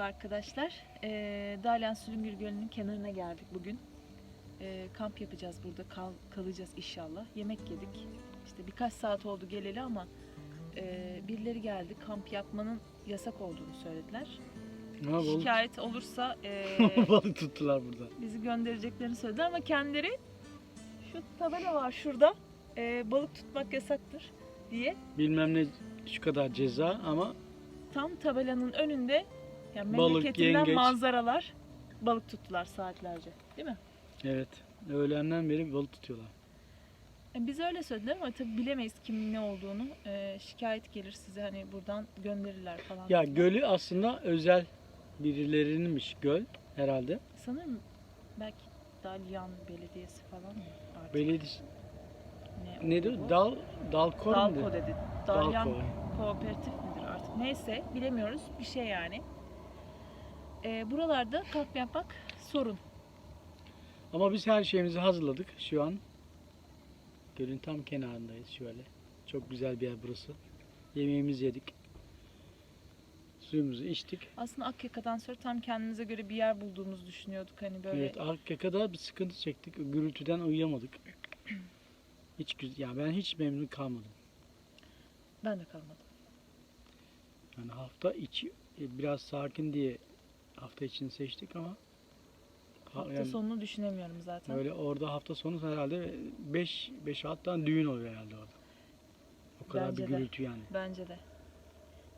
arkadaşlar. Ee, Dalyan Sülüngür Gölü'nün kenarına geldik bugün. Ee, kamp yapacağız burada. Kal, kalacağız inşallah. Yemek yedik. İşte birkaç saat oldu geleli ama e, birileri geldi. Kamp yapmanın yasak olduğunu söylediler. Ha, balık, Şikayet olursa e, balık tuttular burada. bizi göndereceklerini söylediler ama kendileri şu tabela var şurada. e, balık tutmak yasaktır diye Bilmem ne şu kadar ceza ama tam tabelanın önünde yani Balık, memleketinden yengeç. manzaralar balık tuttular saatlerce. Değil mi? evet öğlenden beri balık tutuyorlar. E, Biz öyle söylediler ama tabii bilemeyiz kimin ne olduğunu. E, şikayet gelir size hani buradan gönderirler falan. Ya gölü aslında özel birilerinmiş göl herhalde. Sanırım belki Dalyan Belediyesi falan mı? Artık Belediye ne oldu bu? Dal Dalkor Dalko dedi. Dalyan Dalko. kooperatif midir artık? Neyse bilemiyoruz. Bir şey yani. E, buralarda kamp yapmak sorun. Ama biz her şeyimizi hazırladık şu an. Gölün tam kenarındayız şöyle. Çok güzel bir yer burası. Yemeğimizi yedik. Suyumuzu içtik. Aslında Akyaka'dan sonra tam kendimize göre bir yer bulduğumuzu düşünüyorduk. Hani böyle Evet, Akyaka'da bir sıkıntı çektik. Gürültüden uyuyamadık. Hiç güzel, ya ben hiç memnun kalmadım. ben de kalmadım. Yani hafta içi e, biraz sakin diye hafta içini seçtik ama ha- Hafta yani sonunu düşünemiyorum zaten. öyle orada hafta sonu herhalde 5 5 hatta düğün oluyor herhalde orada. O kadar Bence bir de. gürültü yani. Bence de.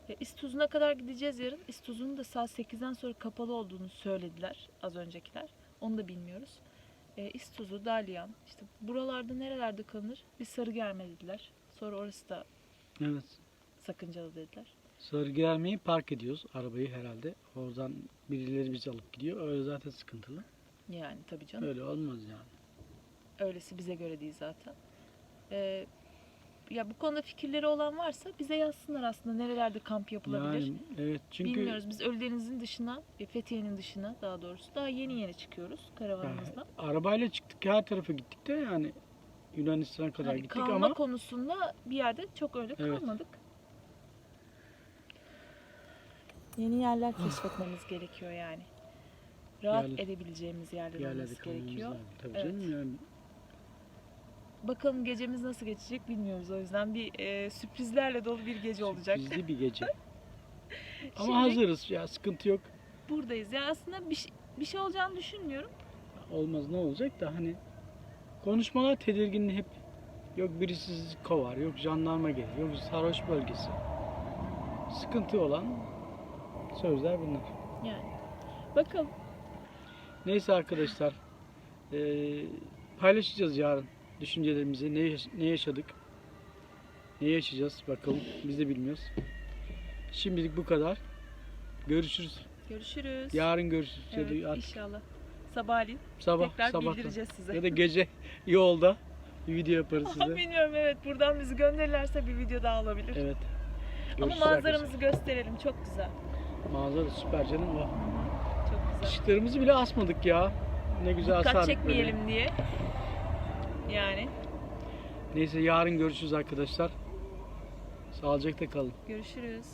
Ya İstuzun'a kadar gideceğiz yarın. İstuzun'un da saat 8'den sonra kapalı olduğunu söylediler az öncekiler. Onu da bilmiyoruz. E, İstuzu, Dalyan, işte buralarda nerelerde kalınır? Bir Sarıgerme dediler. Sonra orası da Evet. sakıncalı dediler. Sarıgerme'yi park ediyoruz arabayı herhalde. Oradan birileri bizi alıp gidiyor. Öyle zaten sıkıntılı. Yani tabii canım. Öyle olmaz yani. Öylesi bize göre değil zaten. E, ya bu konuda fikirleri olan varsa bize yazsınlar aslında nerelerde kamp yapılabilir. Yani evet çünkü Bilmiyoruz. Biz Ölüdeniz'in dışına, e, Fethiye'nin dışına daha doğrusu daha yeni yeni çıkıyoruz karavanımızla. yani arabayla çıktık her tarafa gittik de yani Yunanistan'a kadar Hani gittik kalma ama konusunda bir yerde çok öyle Evet. kalmadık. Yeni yerler keşfetmemiz gerekiyor yani. Rahat Yerler- edebileceğimiz yerler yerlerde olması kalmamız gerekiyor. lazım. Tabii Evet. canım yani Bakalım gecemiz nasıl geçecek bilmiyoruz o yüzden bir e, sürprizlerle dolu bir gece olacak. Sürprizli bir gece. Ama Şimdi- hazırız ya sıkıntı yok. Buradayız. Ya aslında bir, şey- bir şey olacağını düşünmüyorum. Olmaz ne olacak da hani konuşmalar tedirgin hep. Yok birisi sizi kovar, yok jandarma gelir, yok sarhoş bölgesi. Sıkıntı olan sözler bunlar. Yani. Bakalım. Neyse arkadaşlar eee, paylaşacağız yarın düşüncelerimizi, ne, ne yaşadık, ne yaşayacağız bakalım biz de bilmiyoruz. Şimdilik bu kadar. Görüşürüz. Görüşürüz. Yarın görüşürüz. Evet, artık inşallah. Sabahleyin sabah tekrar sabah bildireceğiz size. ya da gece yolda bir video yaparız size. Bilmiyorum evet buradan bizi gönderirlerse bir video daha olabilir. Evet. Ama Görüşürüz manzaramızı gösterelim çok güzel. Manzara süper canım. Bak. Çok güzel. Işıklarımızı bile asmadık ya. Ne güzel Dikkat asardık çekmeyelim diye. Yani böyle. Neyse yarın görüşürüz arkadaşlar. Sağlıcakla kalın. görüşürüz.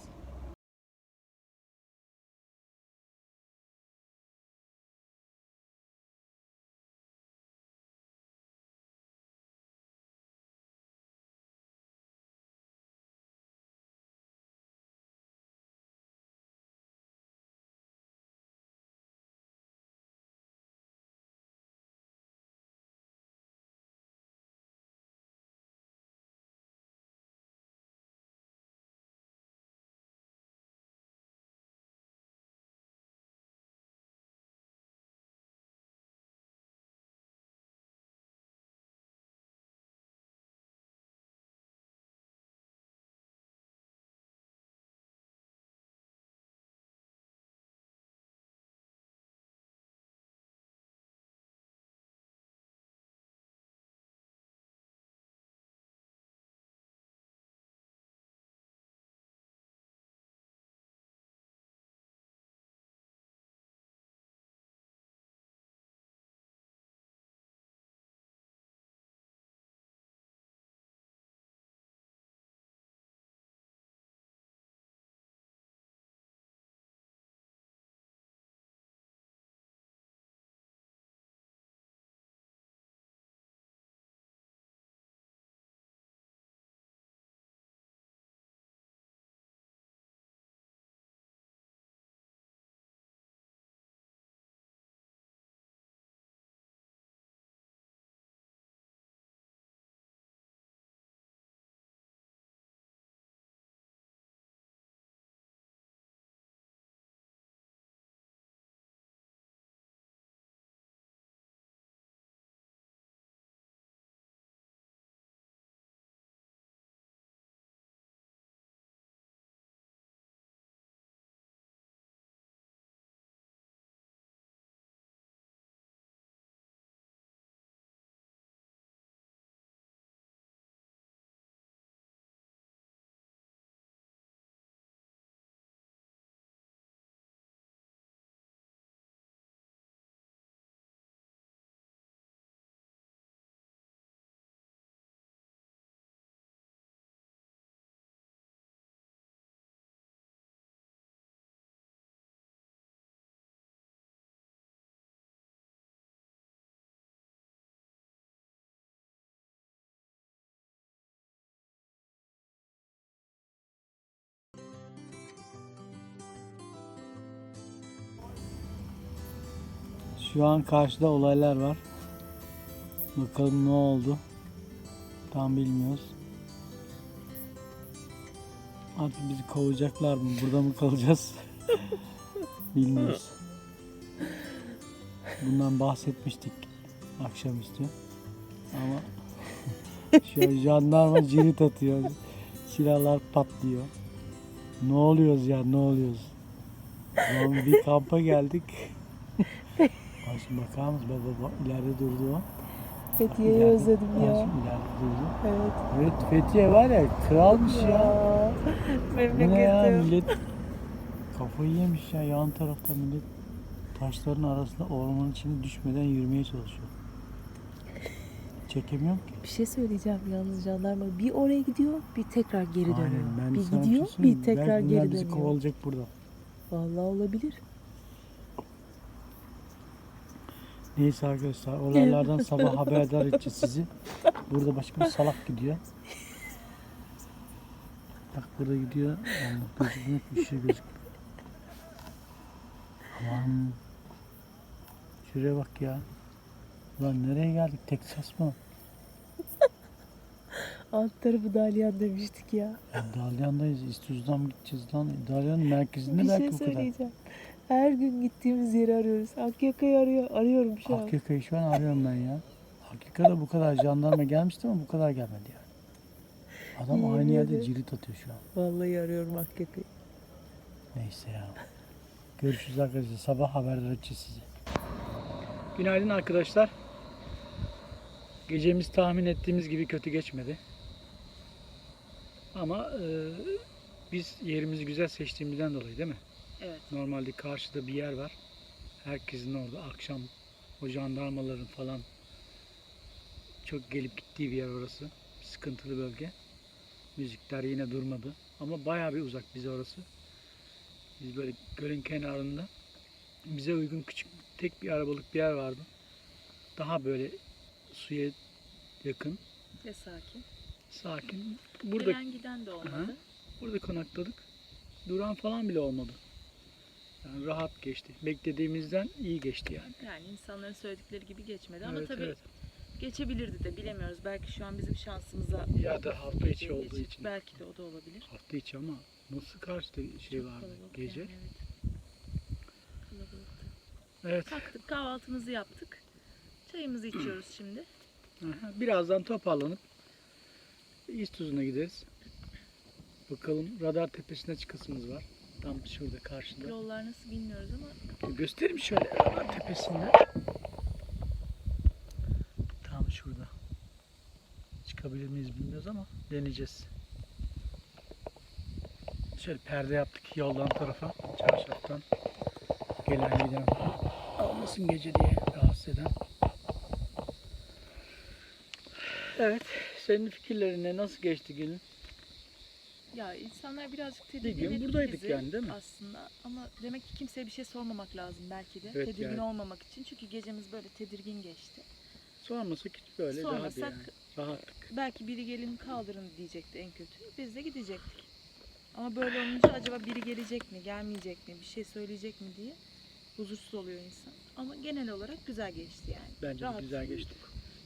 Şu an karşıda olaylar var. Bakalım ne oldu. Tam bilmiyoruz. Artık bizi kovacaklar mı? Burada mı kalacağız? bilmiyoruz. Bundan bahsetmiştik akşamüstü. Ama şu an jandarma cirit atıyor. Silahlar patlıyor. Ne oluyoruz ya ne oluyoruz? Bir kampa geldik. Bak şimdi bakar mısın? Bak, bak, bak, ileride durdu o. Fethiye'yi İleride- özledim Bak ya. şimdi ileride durdu. Evet. Evet Fethiye var ya kralmış ya. Bu ne ya Memleketim. millet kafayı yemiş ya yan tarafta millet taşların arasında ormanın içine düşmeden yürümeye çalışıyor. Çekemiyorum ki. Bir şey söyleyeceğim yalnız jandarma. Bir oraya gidiyor, bir tekrar geri dönüyor. Aynen, ben bir sana şey gidiyor, söyleyeyim bir tekrar Belki bunlar geri bizi dönüyor. kovalayacak burada. Vallahi olabilir. Neyse arkadaşlar olaylardan sabah haberdar edeceğiz sizi. Burada başka bir salak gidiyor. Bak burada gidiyor. Allah gözükmüyor bir şey gözükmüyor. Aman. Şuraya bak ya. Ulan nereye geldik? Teksas mı? Alt tarafı Dalyan demiştik ya. Ya Dalyan'dayız. İstuz'dan gideceğiz lan? Dalyan'ın merkezinde bir belki şey bu kadar. söyleyeceğim. Her gün gittiğimiz yeri arıyoruz. Akyaka'yı arıyor, arıyorum şu an. Akyaka'yı şu an arıyorum ben ya. Akyaka'da bu kadar jandarma gelmişti ama bu kadar gelmedi yani. Adam aynı Yemin yerde ederim. cirit atıyor şu an. Vallahi arıyorum Akyaka'yı. Neyse ya. Görüşürüz arkadaşlar. Sabah haberdar edeceğiz sizi. Günaydın arkadaşlar. Gecemiz tahmin ettiğimiz gibi kötü geçmedi. Ama e, biz yerimizi güzel seçtiğimizden dolayı değil mi? Evet. Normalde karşıda bir yer var. Herkesin orada akşam o jandarmaların falan çok gelip gittiği bir yer orası. Sıkıntılı bölge. Müzikler yine durmadı. Ama bayağı bir uzak bize orası. Biz böyle gölün kenarında bize uygun küçük tek bir arabalık bir yer vardı. Daha böyle suya yakın, Ve sakin. sakin. Burada Gelen giden de olmadı. burada konakladık. Duran falan bile olmadı. Yani rahat geçti. Beklediğimizden iyi geçti yani. Yani insanların söyledikleri gibi geçmedi ama evet, tabii evet. geçebilirdi de bilemiyoruz. Belki şu an bizim şansımıza Ya da hafta içi olduğu geçip- için. Belki de o da olabilir. Hafta içi ama nasıl karşıda şey Çok vardı gece. yani, evet. Kalabalıktı. Evet. Kalktık kahvaltımızı yaptık. Çayımızı içiyoruz şimdi. Aha, Birazdan toparlanıp İztuzu'na gideriz. Bakalım radar tepesine çıkasımız var. Tam şurada karşıda. Yollar nasıl bilmiyoruz ama Göstereyim şöyle radar tepesinde. Tam şurada. Çıkabilir miyiz bilmiyoruz ama deneyeceğiz. Şöyle perde yaptık yoldan tarafa, çarşaftan. Gelen giden almasın gece diye rahatsız eden. Evet, senin fikirlerine nasıl geçti günün? Ya insanlar birazcık tedirgin gün etti buradaydık bizi yani, değil mi? Aslında ama demek ki kimseye bir şey sormamak lazım belki de. Evet, tedirgin yani. olmamak için. Çünkü gecemiz böyle tedirgin geçti. Sormasak hiç böyle daha bir Sormasak yani. Rahatlık. belki biri gelin kaldırın diyecekti en kötü. Biz de gidecektik. Ama böyle olunca acaba biri gelecek mi, gelmeyecek mi, bir şey söyleyecek mi diye huzursuz oluyor insan. Ama genel olarak güzel geçti yani. Bence de Rahat. güzel geçti.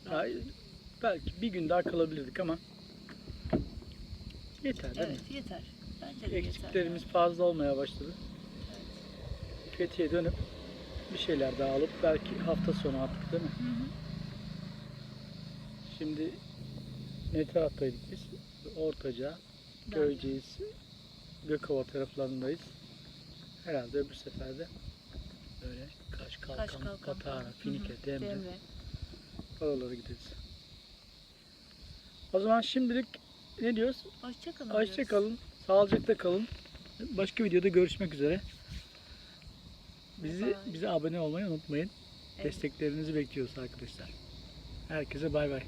Rahat. Ya, belki bir gün daha kalabilirdik ama yeter değil mi? Evet yeter. Bence de yeter. Eksiklerimiz fazla olmaya başladı. Fethiye dönüp bir şeyler daha alıp belki hafta sonu attık değil mi? Hı hı. Şimdi ne taraftaydık biz? Ortaca, Köyceğiz, Gökova taraflarındayız. Herhalde öbür seferde böyle Kaş, Kalkan, Kaş Kalkan Patara, falan. Hı hı. Finike, Demre, Demre. oralara gideriz. O zaman şimdilik ne diyoruz? Hoşçakalın. Hoşça kalın, sağlıcakla kalın. Başka videoda görüşmek üzere. Bizi Bye. bize abone olmayı unutmayın. Evet. Desteklerinizi bekliyoruz arkadaşlar. Herkese bay bay.